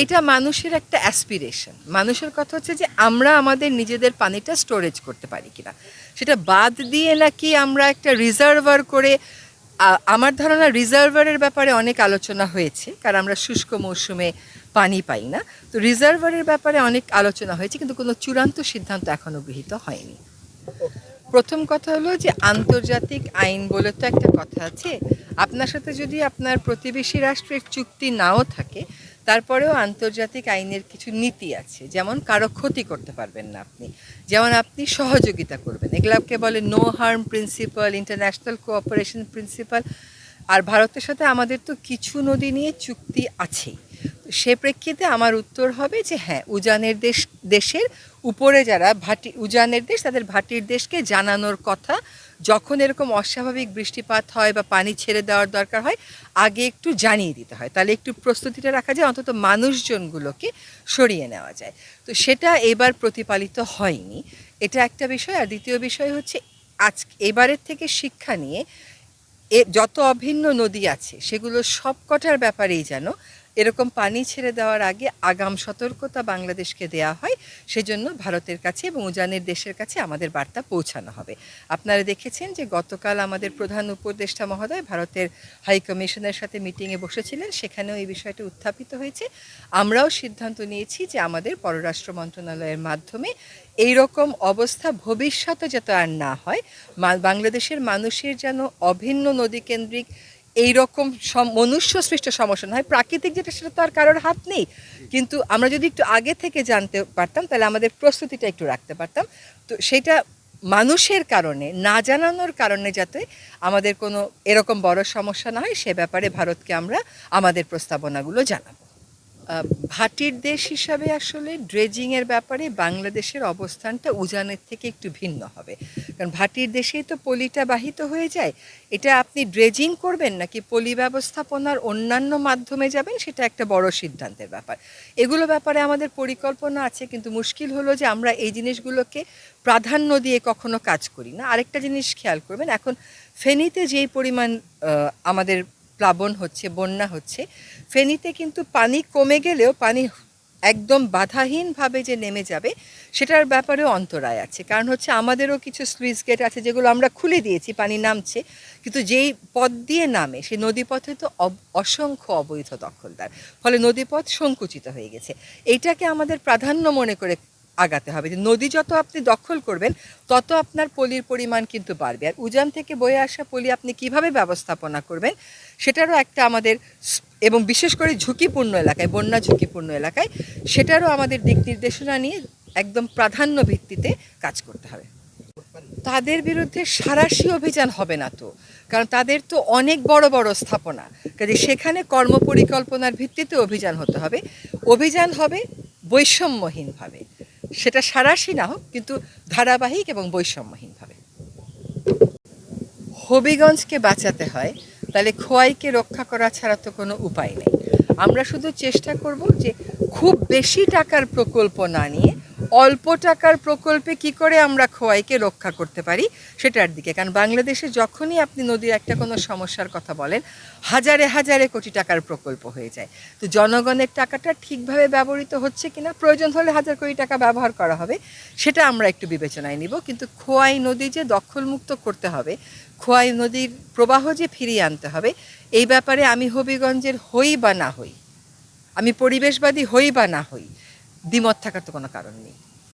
এইটা মানুষের একটা অ্যাসপিরেশন মানুষের কথা হচ্ছে যে আমরা আমাদের নিজেদের পানিটা স্টোরেজ করতে পারি কিনা। সেটা বাদ দিয়ে নাকি আমরা একটা রিজার্ভার করে আমার ধারণা রিজার্ভারের ব্যাপারে অনেক আলোচনা হয়েছে, কারণ আমরা শুষ্ক মৌসুমে পানি পাই না। তো রিজার্ভারের ব্যাপারে অনেক আলোচনা হয়েছে, কিন্তু কোনো চূড়ান্ত সিদ্ধান্ত এখনও গৃহীত হয়নি। প্রথম কথা হলো যে আন্তর্জাতিক আইন বলে তো একটা কথা আছে। আপনার সাথে যদি আপনার প্রতিবেশী রাষ্ট্রের চুক্তি নাও থাকে তারপরেও আন্তর্জাতিক আইনের কিছু নীতি আছে, যেমন কারও ক্ষতি করতে পারবেন না আপনি। যেমন আপনি সহযোগিতা করবেন। এগুলোকে বলে no harm principle international cooperation principle আর ভারতের সাথে আমাদের তো কিছু নদী নিয়ে চুক্তি আছেই। সে প্রেক্ষিতে আমার উত্তর হবে যে হ্যাঁ উজানের দেশ, দেশের উপরে যারা ভাটি, উজানের দেশ, তাদের ভাটির দেশকে জানানোর কথা যখন এরকম অস্বাভাবিক বৃষ্টিপাত হয় বা পানি ছেড়ে দেওয়ার দরকার হয়, আগে একটু জানিয়ে দিতে হয়। তাহলে একটু প্রস্তুতিটা রাখা যায়, অন্তত মানুষজনগুলোকে সরিয়ে নেওয়া যায়। তো সেটা এবার প্রতিপালিত হয়নি। এটা একটা বিষয়। আর দ্বিতীয় বিষয় হচ্ছে আজ এবারের থেকে শিক্ষা নিয়ে, এ, যত অভিন্ন নদী আছে, সেগুলো সবকটার ব্যাপারেই যেন এরকম পানি ছেড়ে দেওয়ার আগে আগাম সতর্কতা বাংলাদেশকে দেয়া হয়, সেজন্য ভারতের কাছে এবং উজানের দেশের কাছে আমাদের বার্তা পৌঁছানো হবে। আপনারা দেখেছেন যে গতকাল আমাদের প্রধান উপদেষ্টা মহোদয় ভারতের হাই কমিশনের সাথে মিটিংয়ে বসেছিলেন, সেখানেও এই বিষয়টি উত্থাপিত হয়েছে। আমরাও সিদ্ধান্ত নিয়েছি যে আমাদের পররাষ্ট্র মন্ত্রণালয়ের মাধ্যমে এই রকম অবস্থা ভবিষ্যতে যাতে আর না হয় বাংলাদেশের মানুষের যেন অভিন্ন নদীকেন্দ্রিক এই রকম মনুষ্য সৃষ্ট সমস্যা নয়। প্রাকৃতিক যেটা, সেটা তো আর কারোর হাত নেই। কিন্তু আমরা যদি একটু আগে থেকে জানতে পারতাম, তাহলে আমাদের প্রস্তুতিটা একটু রাখতে পারতাম। তো সেটা মানুষের কারণে, না জানানোর কারণে যাতে আমাদের কোনো এরকম বড় সমস্যা না হয়, সে ব্যাপারে ভারতকে আমরা আমাদের প্রস্তাবনাগুলো জানাব। ভাটির দেশ হিসাবে আসলে ড্রেজিংয়ের ব্যাপারে বাংলাদেশের অবস্থানটা উজানের থেকে একটু ভিন্ন হবে। কারণ ভাটির দেশেই তো পলিটা বাহিত হয়ে যায়। এটা আপনি ড্রেজিং করবেন নাকি পলি ব্যবস্থাপনার অন্যান্য মাধ্যমে যাবেন, সেটা একটা বড় সিদ্ধান্তের ব্যাপার। এগুলো ব্যাপারে আমাদের পরিকল্পনা আছে, কিন্তু মুশকিল হলো যে আমরা এই জিনিসগুলোকে প্রাধান্য দিয়ে কখনো কাজ করি না। আরেকটা জিনিস খেয়াল করবেন, এখন ফেনীতে যেই পরিমাণ আমাদের প্লাবন হচ্ছে, বন্যা হচ্ছে, ফেনীতে কিন্তু পানি কমে গেলেও পানি একদম বাধাহীনভাবে যে নেমে যাবে, সেটার ব্যাপারেও অন্তরায় আছে। কারণ হচ্ছে আমাদেরও কিছু স্লুইস গেট আছে যেগুলো আমরা খুলে দিয়েছি, পানি নামছে, কিন্তু যেই পথ দিয়ে নামে, সেই নদীপথে তো অসংখ্য অবৈধ দখলদার, ফলে নদীপথ সংকুচিত হয়ে গেছে। এইটাকে আমাদের প্রাধান্য মনে করে আগাতে হবে। যে নদী যত আপনি দখল করবেন, তত আপনার পলির পরিমাণ কিন্তু বাড়বে। আর উজান থেকে বয়ে আসা পলি আপনি কীভাবে ব্যবস্থাপনা করবেন, সেটারও একটা আমাদের এবং বিশেষ করে ঝুঁকিপূর্ণ এলাকায়, বন্যা ঝুঁকিপূর্ণ এলাকায়, সেটারও আমাদের দিক নির্দেশনা নিয়ে একদম প্রাধান্য ভিত্তিতে কাজ করতে হবে। তাদের বিরুদ্ধে সারাশি অভিযান হবে না তো, কারণ তাদের তো অনেক বড় বড় স্থাপনা। কাজে সেখানে কর্মপরিকল্পনার ভিত্তিতে অভিযান হতে হবে। অভিযান হবে বৈষম্যহীনভাবে। সেটা সারাশি না হোক, কিন্তু ধারাবাহিক এবং বৈষম্যহীনভাবে। হবিগঞ্জকে বাঁচাতে হয়, তাহলে খোয়াইকে রক্ষা করা ছাড়া তো কোনো উপায় নেই। আমরা শুধু চেষ্টা করব যে খুব বেশি টাকার প্রকল্প না নিয়ে অল্প টাকার প্রকল্পে কি করে আমরা খোয়াইকে রক্ষা করতে পারি, সেটার দিকে। কারণ বাংলাদেশে যখনই আপনি নদীর একটা কোনো সমস্যার কথা বলেন, হাজারে হাজারে কোটি টাকার প্রকল্প হয়ে যায়। তো জনগণের টাকাটা ঠিকভাবে ব্যবহৃত হচ্ছে কিনা, প্রয়োজন হলে হাজার কোটি টাকা ব্যবহার করা হবে, সেটা আমরা একটু বিবেচনায় নিব। কিন্তু খোয়াই নদী যে দখলমুক্ত করতে হবে, খোয়াই নদীর প্রবাহ যে ফিরিয়ে আনতে হবে, এই ব্যাপারে আমি হবিগঞ্জের হই বা না হই, আমি পরিবেশবাদী হই বা না হই, দ্বিমত থাকার তো কোনো কারণ নেই।